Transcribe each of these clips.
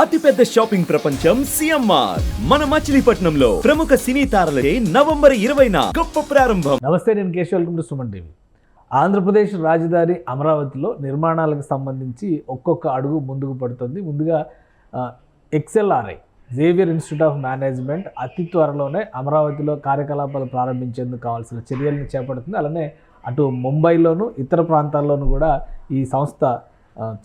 అతిపెద్ద షాపింగ్ ప్రపంచం సిఎంఆర్. మన మచిలీపట్నంలో ప్రముఖ సినీ తారలచే నవంబర్ ఇరవైన గొప్ప ప్రారంభం. నమస్తే నేను Keshav. Welcome to Suman TV. Andhra Pradesh రాజధాని అమరావతిలో నిర్మాణాలకు సంబంధించి ఒక్కొక్క అడుగు ముందుకు పడుతుంది. ముందుగా XLRI Xavier institute of management అతి త్వరలోనే అమరావతిలో కార్యకలాపాలు ప్రారంభించేందుకు కావాల్సిన చర్యలను చేపడుతుంది. అలానే అటు ముంబైలోను ఇతర ప్రాంతాల్లోనూ కూడా ఈ సంస్థ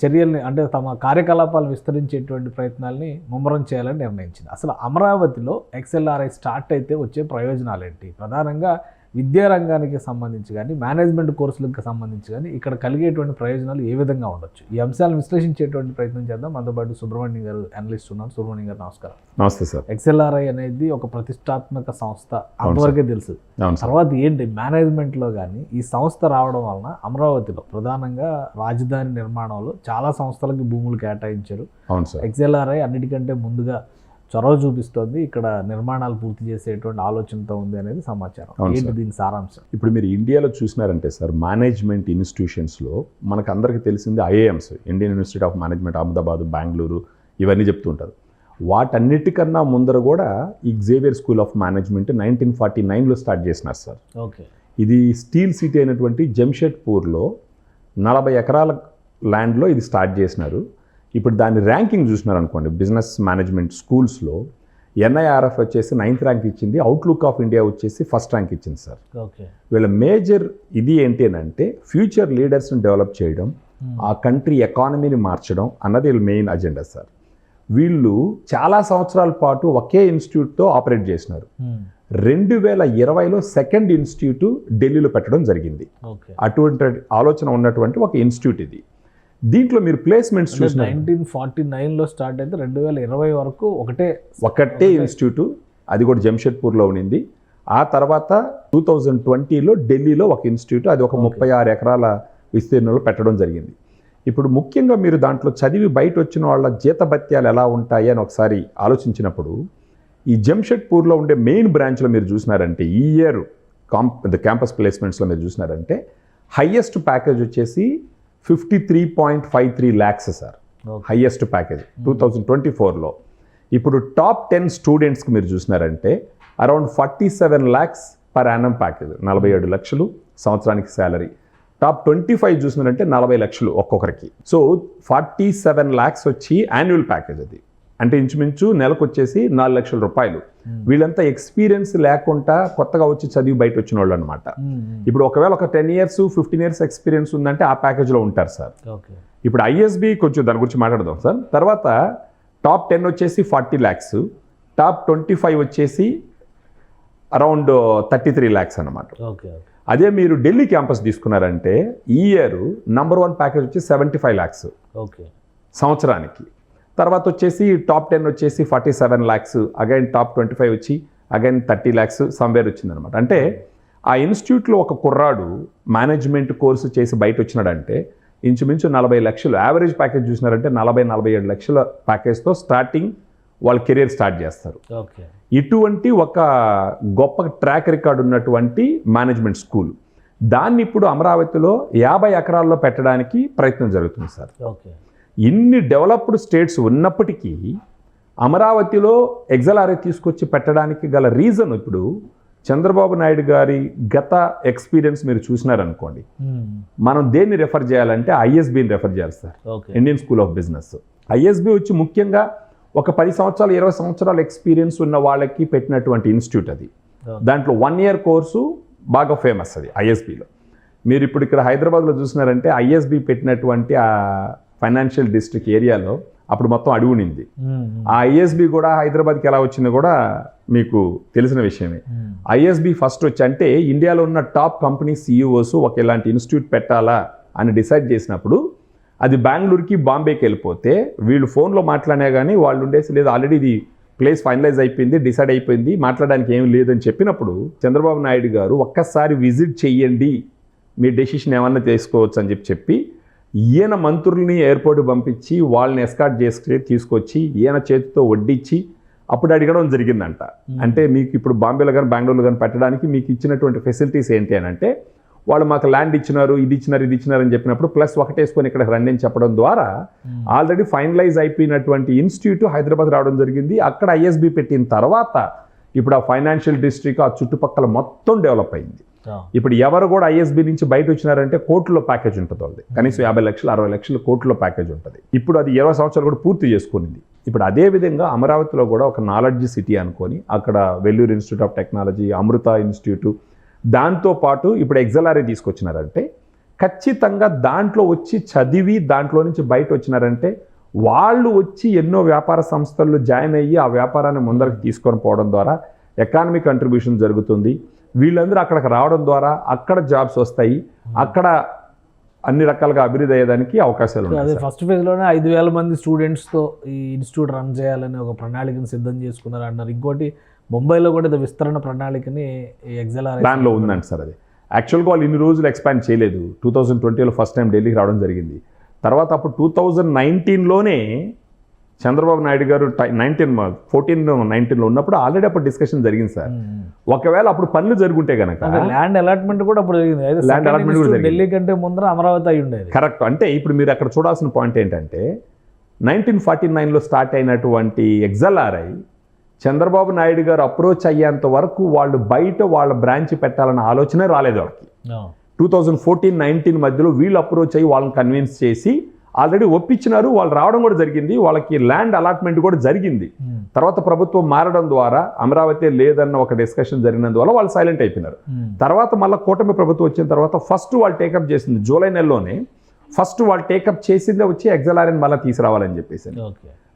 చర్యల్ని అంటే తమ కార్యకలాపాలు విస్తరించేటువంటి ప్రయత్నాల్ని ముమ్మరం చేయాలని నిర్ణయించింది. అసలు అమరావతిలో ఎక్స్ఎల్ఆర్ఐ స్టార్ట్ అయితే వచ్చే ప్రయోజనాలు ఏంటి ప్రధానంగా విద్యా రంగానికి సంబంధించి కానీ మేనేజ్మెంట్ కోర్సులకు సంబంధించి కానీ ఇక్కడ కలిగేటువంటి ప్రయోజనాలు ఏ విధంగా ఉండొచ్చు? ఈ అంశాలను విశ్లేషించేటువంటి ప్రయత్నం చేద్దాం. మనతో పాటు సుబ్రహ్మణ్యం గారు అనలిస్ట్ ఉన్నారు. సుబ్రహ్మణ్యం గారు నమస్కారం. నమస్తే సార్. ఎక్స్ఎల్ఆర్ఐ అనేది ఒక ప్రతిష్టాత్మక సంస్థ అంతవరకే తెలుసు. తర్వాత ఏంటి? మేనేజ్మెంట్లో కానీ ఈ సంస్థ రావడం వలన అమరావతిలో ప్రధానంగా రాజధాని నిర్మాణంలో చాలా సంస్థలకి భూములు కేటాయించారు. ఎక్స్ఎల్ఆర్ఐ అన్నిటికంటే ముందుగా చొరవ చూపిస్తోంది. ఇక్కడ నిర్మాణాలు పూర్తి చేసేటువంటి ఆలోచనతో ఉంది అనేది సమాచారం. ఏంటి. దీని సారాంశం? ఇప్పుడు మీరు ఇండియాలో చూసినారంటే సార్ మేనేజ్మెంట్ ఇన్స్టిట్యూషన్స్లో మనకు అందరికీ తెలిసింది IIMs Indian institute of management Ahmedabad Bengaluru ఇవన్నీ చెప్తుంటారు వాటన్నిటికన్నా ముందర కూడా ఈ Xavier school of management nineteen forty నైన్లో స్టార్ట్ చేసినారు సార్. ఓకే. ఇది స్టీల్ సిటీ అయినటువంటి జంషెడ్పూర్లో నలభై ఎకరాల ల్యాండ్లో ఇది స్టార్ట్ చేసినారు. ఇప్పుడు దాని ర్యాంకింగ్ చూసినారు అనుకోండి బిజినెస్ మేనేజ్మెంట్ స్కూల్స్లో ఎన్ఐఆర్ఎఫ్ వచ్చేసి నైన్త్ ర్యాంక్ ఇచ్చింది అవుట్లుక్ ఆఫ్ ఇండియా వచ్చేసి ఫస్ట్ ర్యాంక్ ఇచ్చింది సార్. ఓకే. వీళ్ళ మేజర్ ఇది ఏంటి అని అంటే ఫ్యూచర్ లీడర్స్ని డెవలప్ చేయడం ఆ కంట్రీ ఎకానమీని మార్చడం అన్నది వీళ్ళ మెయిన్ అజెండా సార్. వీళ్ళు చాలా సంవత్సరాల పాటు ఒకే ఇన్స్టిట్యూట్తో ఆపరేట్ చేసినారు. రెండు వేల ఇరవైలో సెకండ్ ఇన్స్టిట్యూట్ ఢిల్లీలో పెట్టడం జరిగింది. అటువంటి ఆలోచన ఉన్నటువంటి ఒక ఇన్స్టిట్యూట్ ఇది. దీంట్లో మీరు ప్లేస్మెంట్స్ చూసిన నైన్టీన్ ఫార్టీ నైన్లో స్టార్ట్ అయితే రెండు వేల ఇరవై వరకు ఒకటే ఒకటే ఇన్స్టిట్యూట్ అది కూడా జంషెడ్పూర్లో ఉండింది ఆ తర్వాత టూ థౌజండ్ ట్వంటీలో ఢిల్లీలో ఒక ఇన్స్టిట్యూట్ అది ఒక ముప్పై ఆరు ఎకరాల విస్తీర్ణంలో పెట్టడం జరిగింది. ఇప్పుడు ముఖ్యంగా మీరు దాంట్లో చదివి బయట వచ్చిన వాళ్ళ జీతభత్యాలు ఎలా ఉంటాయి అని ఒకసారి ఆలోచించినప్పుడు ఈ జంషెడ్పూర్లో ఉండే మెయిన్ బ్రాంచ్లో మీరు చూసినారంటే ఈ ఇయర్ కాంప్ ద క్యాంపస్ ప్లేస్మెంట్స్లో మీరు చూసినారంటే హయ్యెస్ట్ ప్యాకేజ్ వచ్చేసి fifty three point five three lakhs sir. Highest package two thousand twenty ఫోర్లో ఇప్పుడు టాప్ టెన్ స్టూడెంట్స్కి మీరు చూసినారంటే around forty seven lakhs per annum package నలభై ఏడు లక్షలు సంవత్సరానికి శాలరీ టాప్ ట్వంటీ ఫైవ్ చూసినారంటే నలభై లక్షలు ఒక్కొక్కరికి. సో ఫార్టీ సెవెన్ ల్యాక్స్ వచ్చి యాన్యువల్ ప్యాకేజ్ అది. అంటే ఇంచుమించు నెలకు వచ్చేసి నాలుగు లక్షల రూపాయలు. వీళ్ళంతా ఎక్స్పీరియన్స్ లేకుండా కొత్తగా వచ్చి చదివి బయట వచ్చిన వాళ్ళు అనమాట ఇప్పుడు ఒకవేళ ఒక ten years fifteen years experience ఉందంటే ఆ ప్యాకేజ్లో ఉంటారు సార్. ఇప్పుడు ఐఎస్బి కొంచెం దాని గురించి మాట్లాడదాం సార్. తర్వాత టాప్ టెన్ వచ్చేసి forty lakhs top twenty five వచ్చేసి అరౌండ్ థర్టీ త్రీ ల్యాక్స్ అనమాట అదే మీరు ఢిల్లీ క్యాంపస్ తీసుకున్నారంటే ఈ ఇయర్ నంబర్ వన్ ప్యాకేజ్ వచ్చి సెవెంటీ ఫైవ్ ల్యాక్స్. ఓకే. సంవత్సరానికి. తర్వాత వచ్చేసి టాప్ టెన్ వచ్చేసి forty seven lakhs again top twenty five వచ్చి అగైన్ థర్టీ ల్యాక్స్ సమ్వేర్ వచ్చిందనమాట అంటే ఆ ఇన్స్టిట్యూట్లో ఒక కుర్రాడు మేనేజ్మెంట్ కోర్సు చేసి బయట వచ్చినాడంటే ఇంచుమించు నలభై లక్షలు యావరేజ్ ప్యాకేజ్ చూసినారంటే నలభై నలభై ఏడు లక్షల ప్యాకేజ్తో స్టార్టింగ్ వాళ్ళ కెరీర్ స్టార్ట్ చేస్తారు. ఓకే. ఇటువంటి ఒక గొప్ప ట్రాక్ రికార్డ్ ఉన్నటువంటి మేనేజ్మెంట్ స్కూల్ దాన్ని ఇప్పుడు అమరావతిలో యాభై ఎకరాల్లో పెట్టడానికి ప్రయత్నం జరుగుతుంది సార్. ఓకే. ఇన్ని డెవలప్డ్ స్టేట్స్ ఉన్నప్పటికీ అమరావతిలో ఎగ్జలారీ తీసుకొచ్చి పెట్టడానికి గల రీజన్ ఇప్పుడు చంద్రబాబు నాయుడు గారి గత ఎక్స్పీరియన్స్ మీరు చూసినారనుకోండి. మనం దేన్ని రెఫర్ చేయాలంటే ఐఎస్బిని రెఫర్ చేయాలి sir. Indian school of business. ISB వచ్చి ముఖ్యంగా ఒక పది సంవత్సరాలు ఇరవై సంవత్సరాల ఎక్స్పీరియన్స్ ఉన్న వాళ్ళకి పెట్టినటువంటి ఇన్స్టిట్యూట్ అది. దాంట్లో వన్ ఇయర్ కోర్సు బాగా ఫేమస్ అది ఐఎస్బిలో. మీరు ఇప్పుడు ఇక్కడ హైదరాబాద్లో చూసినారంటే ఐఎస్బి పెట్టినటువంటి ఫైనాన్షియల్ డిస్ట్రిక్ట్ ఏరియాలో అప్పుడు మొత్తం అడుగునింది ఆ ఐఎస్బి కూడా హైదరాబాద్కి ఎలా వచ్చిందో కూడా మీకు తెలిసిన విషయమే. ఐఎస్బి ఫస్ట్ వచ్చి అంటే ఇండియాలో ఉన్న టాప్ కంపెనీ సీఈఓస్ ఒక ఇలాంటి ఇన్స్టిట్యూట్ పెట్టాలా అని డిసైడ్ చేసినప్పుడు అది బెంగళూరుకి బాంబేకి వెళ్ళిపోతే వీళ్ళు ఫోన్లో మాట్లాడినా కానీ వాళ్ళు ఉండేసి లేదు ఆల్రెడీ ఇది ప్లేస్ ఫైనలైజ్ అయిపోయింది డిసైడ్ అయిపోయింది మాట్లాడడానికి ఏం లేదని చెప్పినప్పుడు చంద్రబాబు నాయుడు గారు ఒక్కసారి విజిట్ చెయ్యండి మీ డెసిషన్ ఏమన్నా తీసుకోవచ్చు అని చెప్పి చెప్పి ఈయన మంత్రుల్ని ఎయిర్పోర్ట్ పంపించి వాళ్ళని ఎస్కాట్ చేసి తీసుకొచ్చి ఈయన చేతితో వడ్డించి అప్పుడు అడగడం జరిగిందంట. అంటే మీకు ఇప్పుడు బాంబేలో కానీ బెంగళూరులో కానీ పెట్టడానికి మీకు ఇచ్చినటువంటి ఫెసిలిటీస్ ఏంటి అని అంటే వాళ్ళు మాకు ల్యాండ్ ఇచ్చినారు ఇది ఇచ్చినారు ఇది ఇచ్చినారు అని చెప్పినప్పుడు ప్లస్ ఒకటేసుకొని ఇక్కడ రండి అని చెప్పడం ద్వారా ఆల్రెడీ ఫైనలైజ్ అయిపోయినటువంటి ఇన్స్టిట్యూట్ హైదరాబాద్ రావడం జరిగింది. అక్కడ ఐఎస్బి పెట్టిన తర్వాత ఇప్పుడు ఆ ఫైనాన్షియల్ డిస్ట్రిక్ట్ ఆ చుట్టుపక్కల మొత్తం డెవలప్ అయింది. ఇప్పుడు ఎవరు కూడా ఐఎస్బి నుంచి బయట వచ్చినారంటే కోర్టులో ప్యాకేజ్ ఉంటుంది వాళ్ళది. కనీసం యాభై లక్షలు అరవై లక్షలు కోర్టులో ప్యాకేజ్ ఉంటుంది. ఇప్పుడు అది ఇరవై సంవత్సరాలు కూడా పూర్తి చేసుకునింది. ఇప్పుడు అదే విధంగా అమరావతిలో కూడా ఒక నాలెడ్జ్ సిటీ అనుకొని అక్కడ Vellore institute of technology Amrita institute దాంతో పాటు ఇప్పుడు ఎగ్జలారీ తీసుకొచ్చినారంటే ఖచ్చితంగా దాంట్లో వచ్చి చదివి దాంట్లో నుంచి బయట వచ్చినారంటే వాళ్ళు వచ్చి ఎన్నో వ్యాపార సంస్థల్లో జాయిన్ అయ్యి ఆ వ్యాపారాన్ని ముందరకు తీసుకొని పోవడం ద్వారా ఎకానమిక్ కంట్రిబ్యూషన్ జరుగుతుంది. వీళ్ళందరూ అక్కడికి రావడం ద్వారా అక్కడ జాబ్స్ వస్తాయి. అక్కడ అన్ని రకాలుగా అభివృద్ధి అయ్యేదానికి అవకాశాలు అదే. ఫస్ట్ ఫేజ్లోనే ఐదు వేల మంది స్టూడెంట్స్తో ఈ ఇన్స్టిట్యూట్ రన్ చేయాలని ఒక ప్రణాళికను సిద్ధం చేసుకున్నారు అన్నారు. ఇంకోటి ముంబైలో కూడా ఇది విస్తరణ ప్రణాళికని ఎగ్జలార్ ప్లాన్లో ఉందండి సార్ అది. యాక్చువల్గా వాళ్ళు ఇన్ని రోజులు ఎక్స్పాండ్ చేయలేదు. టూ థౌజండ్ ట్వంటీలో ఫస్ట్ టైం ఢిల్లీకి రావడం జరిగింది. తర్వాత అప్పుడు టూ థౌజండ్ నైన్టీన్లోనే చంద్రబాబు నాయుడు గారు నైన్టీన్ ఫోర్టీన్ నైన్టీన్లో ఉన్నప్పుడు ఆల్రెడీ అప్పుడు డిస్కషన్ జరిగింది సార్. ఒకవేళ అప్పుడు పనులు జరుగుంటే కనుక ల్యాండ్ అలాట్మెంట్ కూడా అప్పుడు జరిగింది. second allotment కూడా. ఢిల్లీ కంటే ముందర అమరావతి అయి ఉండేది. కరెక్ట్. అంటే ఇప్పుడు మీరు అక్కడ చూడాల్సిన పాయింట్ ఏంటంటే నైన్టీన్ ఫార్టీ నైన్లో స్టార్ట్ అయినటువంటి ఎగ్జల్ఆర్ఐ చంద్రబాబు నాయుడు గారు అప్రోచ్ అయ్యేంత వరకు వాళ్ళు బయట వాళ్ళ బ్రాంచ్ పెట్టాలన్న ఆలోచనే రాలేదు వాళ్ళకి. టూ థౌజండ్ ఫోర్టీన్ నైన్టీన్ మధ్యలో వీళ్ళు అప్రోచ్ అయ్యి వాళ్ళని కన్విన్స్ చేసి ఆల్రెడీ ఒప్పించినారు వాళ్ళు రావడం కూడా జరిగింది వాళ్ళకి ల్యాండ్ అలాట్మెంట్ కూడా జరిగింది. తర్వాత ప్రభుత్వం మారడం ద్వారా అమరావతి లేదన్న ఒక డిస్కషన్ జరిగినందువల్ల వాళ్ళు సైలెంట్ అయిపోయినారు. తర్వాత మళ్ళీ కూటమి ప్రభుత్వం వచ్చిన తర్వాత ఫస్ట్ వాళ్ళు టేకప్ చేసింది జూలై నెలలోనే ఫస్ట్ వాళ్ళు టేకప్ చేసిందే వచ్చి ఎగ్జలారిని మళ్ళీ తీసుకురావాలని చెప్పేసి.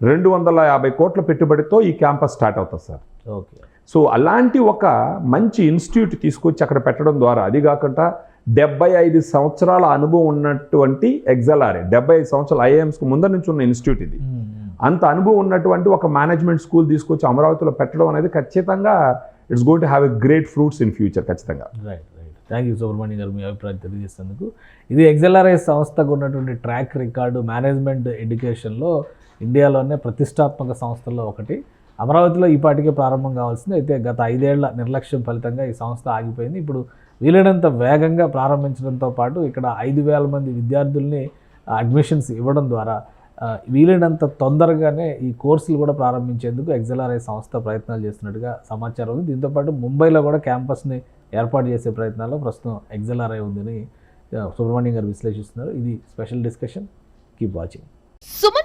రెండు వందల యాభై కోట్ల పెట్టుబడితో ఈ క్యాంపస్ స్టార్ట్ అవుతుంది సార్. ఓకే. సో అలాంటి ఒక మంచి ఇన్స్టిట్యూట్ తీసుకొచ్చి అక్కడ పెట్టడం ద్వారా అది కాకుండా డెబ్బై ఐదు సంవత్సరాల అనుభవం ఉన్నటువంటి ఎగ్జలారే. డెబ్బై ఐదు సంవత్సరాల ఐఏఎమ్స్కి ముందర నుంచి ఉన్న ఇన్స్టిట్యూట్ ఇది. అంత అనుభవం ఉన్నటువంటి ఒక మేనేజ్మెంట్ స్కూల్ తీసుకొచ్చి అమరావతిలో పెట్టడం అనేది ఖచ్చితంగా it's going to have a great fruits in future ఖచ్చితంగా. Right right. Thank you Subrahmanyam garu మీ అభిప్రాయం తెలియజేసినందుకు. ఇది ఎగ్జల్ఆర్ఐ సంస్థకు ఉన్నటువంటి ట్రాక్ రికార్డు మేనేజ్మెంట్ ఎడ్యుకేషన్లో ఇండియాలోనే ప్రతిష్టాత్మక సంస్థల్లో ఒకటి. అమరావతిలో ఈ పాటికే ప్రారంభం కావాల్సింది. అయితే గత ఐదేళ్ళ నిర్లక్ష్యం ఫలితంగా ఈ సంస్థ ఆగిపోయింది. ఇప్పుడు వీలైనంత వేగంగా ప్రారంభించడంతో పాటు ఇక్కడ ఐదు వేల మంది విద్యార్థుల్ని అడ్మిషన్స్ ఇవ్వడం ద్వారా వీలైనంత తొందరగానే ఈ కోర్సులు కూడా ప్రారంభించేందుకు ఎగ్జల్ఆర్ఐ సంస్థ ప్రయత్నాలు చేస్తున్నట్టుగా సమాచారం ఉంది. దీంతోపాటు ముంబైలో కూడా క్యాంపస్ని ఏర్పాటు చేసే ప్రయత్నాల్లో ప్రస్తుతం ఎగ్జల్ఆర్ఐ ఉందని సుబ్రహ్మణ్యం గారు విశ్లేషిస్తున్నారు. ఇది special discussion. Keep watching. Suman